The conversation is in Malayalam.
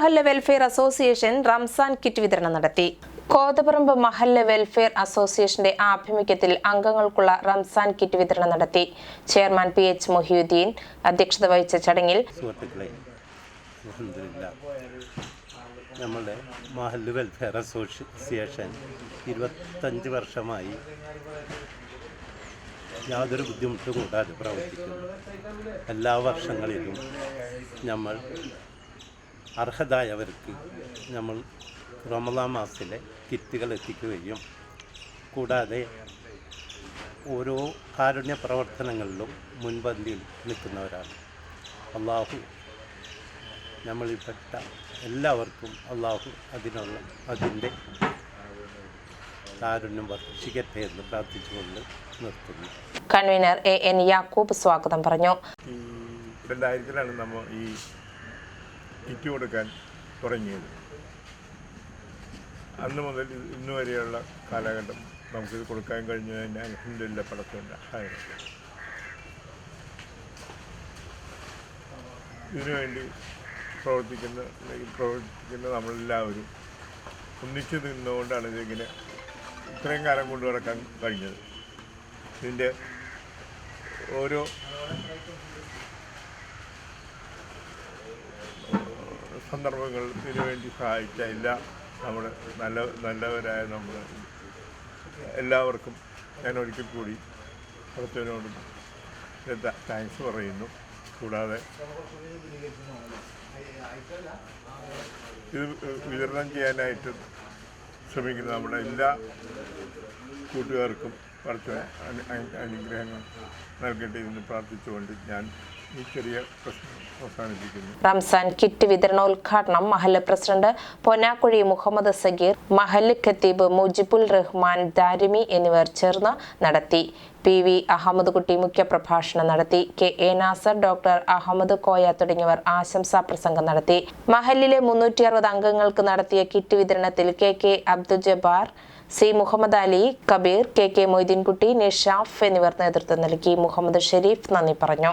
മഹല്ല വെൽഫെയർ അസോസിയേഷൻ റംസാൻ കിറ്റ് വിതരണം നടത്തി. കോതപറമ്പ് മഹല്ല വെൽഫെയർ അസോസിയേഷന്റെ ആഭിമുഖ്യത്തിൽ അംഗങ്ങൾക്കുള്ള റംസാൻ കിറ്റ് വിതരണം നടത്തി. ചെയർമാൻ പി എച്ച് മൊഹിയുദ്ദീൻ അധ്യക്ഷത വഹിച്ച ചടങ്ങിൽ നമ്മുടെ മഹല്ല് വെൽഫെയർ അസോസിയേഷൻ ഇരുപത്തഞ്ച് വർഷമായി യാതൊരു ബുദ്ധിമുട്ടും കൂടാതെ പ്രവർത്തിക്കുന്നു. എല്ലാ വർഷങ്ങളിലും നമ്മൾ അർഹതായവർക്ക് നമ്മൾ റമദാ മാസത്തിലെ കിറ്റുകൾ എത്തിക്കുകയും കൂടാതെ ഓരോ കാരുണ്യ പ്രവർത്തനങ്ങളിലും മുൻപന്തിയിൽ നിൽക്കുന്നവരാണ്. അള്ളാഹു നമ്മളിൽപ്പെട്ട എല്ലാവർക്കും അള്ളാഹു അതിനുള്ള അതിന്റെ കാരുണ്യം വർഷിക്കട്ടെ എന്ന് പ്രാർത്ഥിച്ചുകൊണ്ട് നിർത്തുന്നു. കൺവീനർ എ എൻ യാക്കൂബ് സ്വാഗതം പറഞ്ഞു. ഈ രണ്ടായിരത്തിലാണ് നമ്മൾ ഈ കിറ്റ് കൊടുക്കാൻ തുടങ്ങിയത്. അന്ന് മുതൽ ഇന്ന് വരെയുള്ള കാലഘട്ടം നമുക്കിത് കൊടുക്കാൻ കഴിഞ്ഞതിന് അലഹമില്ല പടത്തിന്റെ ഇതിനുവേണ്ടി പ്രവർത്തിക്കുന്ന പ്രവർത്തിക്കുന്ന നമ്മളെല്ലാവരും ഒന്നിച്ചു നിന്നുകൊണ്ടാണ് ഇതിങ്ങനെ ഇത്രയും കാലം കൊണ്ടു നടക്കാൻ കഴിഞ്ഞത്. ഇതിന്റെ ഓരോ സന്ദർഭങ്ങൾ ഇതിനു വേണ്ടി സഹായിച്ച എല്ലാ നല്ല നല്ലവരായ നമ്മൾ എല്ലാവർക്കും ഞാൻ ഒരിക്കൽ കൂടി പുറത്തവരോടും താങ്ക്സ് പറയുന്നു. കൂടാതെ ഇത് വിതരണം ചെയ്യാനായിട്ട് ശ്രമിക്കുന്ന നമ്മുടെ എല്ലാ കൂട്ടുകാർക്കും കുറച്ച് അനുഗ്രഹങ്ങൾ നൽകട്ടെ എന്ന് പ്രാർത്ഥിച്ചുകൊണ്ട് ഞാൻ റംസാൻ കിറ്റ് വിതരണോദ്ഘാടനം മഹല്ല് പ്രസിഡന്റ് പൊന്നാക്കുഴി മുഹമ്മദ് സഗീർ മഹല്ല് ഖത്തീബ് മുജിബുൽ റഹ്മാൻ ദാരിമി എന്നിവർ ചേർന്ന് നടത്തി. പി വി അഹമ്മദ് കുട്ടി മുഖ്യപ്രഭാഷണം നടത്തി. K A Nasar doctor Ahammed Koya തുടങ്ങിയവർ ആശംസാ പ്രസംഗം നടത്തി. മഹലിലെ മുന്നൂറ്റി അറുപത് അംഗങ്ങൾക്ക് നടത്തിയ കിറ്റ് വിതരണത്തിൽ K K Abdul Jabbar C Muhammad Ali Kabeer K K Moideenkutty Nishaf എന്നിവർ നേതൃത്വം നൽകി. മുഹമ്മദ് ഷെരീഫ് നന്ദി പറഞ്ഞു.